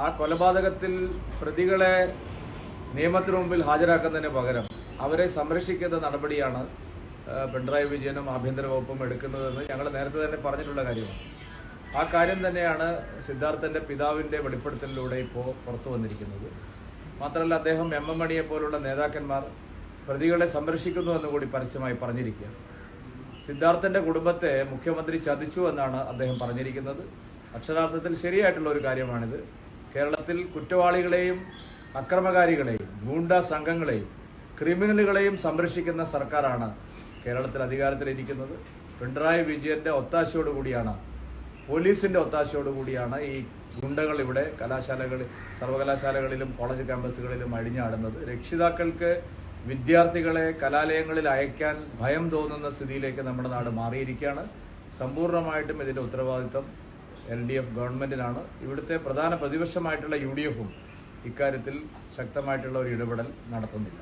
ആ കൊലപാതകത്തിൽ പ്രതികളെ നിയമത്തിനു മുമ്പിൽ ഹാജരാക്കുന്നതിന് പകരം അവരെ സംരക്ഷിക്കുന്ന നടപടിയാണ് പിണറായി വിജയനും ആഭ്യന്തര വകുപ്പും എടുക്കുന്നതെന്ന് ഞങ്ങൾ നേരത്തെ തന്നെ പറഞ്ഞിട്ടുള്ള കാര്യമാണ്. ആ കാര്യം തന്നെയാണ് സിദ്ധാർത്ഥന്റെ പിതാവിന്റെ വെളിപ്പെടുത്തലിലൂടെ ഇപ്പോൾ പുറത്തു വന്നിരിക്കുന്നത്. മാത്രമല്ല അദ്ദേഹം എം എം മണിയെ പോലുള്ള നേതാക്കന്മാർ പ്രതികളെ സംരക്ഷിക്കുന്നു എന്ന് കൂടി പരസ്യമായി പറഞ്ഞിരിക്കുകയാണ് സിദ്ധാർത്ഥന്റെ കുടുംബത്തെ മുഖ്യമന്ത്രി ചതിച്ചു എന്നാണ് അദ്ദേഹം പറഞ്ഞിരിക്കുന്നത്. അക്ഷരാർത്ഥത്തിൽ ശരിയായിട്ടുള്ള ഒരു കാര്യമാണിത്. കേരളത്തിൽ കുറ്റവാളികളെയും അക്രമകാരികളെയും ഗൂണ്ട സംഘങ്ങളെയും ക്രിമിനലുകളെയും സംരക്ഷിക്കുന്ന സർക്കാരാണ് കേരളത്തിൽ അധികാരത്തിലിരിക്കുന്നത്. പിണറായി വിജയന്റെ ഒത്താശയോടുകൂടിയാണ് പോലീസിന്റെ ഒത്താശയോടുകൂടിയാണ് ഈ ഗുണ്ടകൾ ഇവിടെ കലാശാലകളിൽ സർവകലാശാലകളിലും കോളേജ് ക്യാമ്പസുകളിലും അഴിഞ്ഞാടുന്നത്. രക്ഷിതാക്കൾക്ക് വിദ്യാർത്ഥികളെ കലാലയങ്ങളിൽ അയക്കാൻ ഭയം തോന്നുന്ന സ്ഥിതിയിലേക്ക് നമ്മുടെ നാട് മാറിയിരിക്കുകയാണ്. സമ്പൂർണമായിട്ടും ഇതിന്റെ ഉത്തരവാദിത്തം എൽ ഡി എഫ് ഗവൺമെന്റിനാണ് ഇവിടുത്തെ പ്രധാന പ്രതിപക്ഷമായിട്ടുള്ള യു ഡി എഫും ഇക്കാര്യത്തിൽ ശക്തമായിട്ടുള്ള ഒരു ഇടപെടൽ നടത്തുന്നില്ല.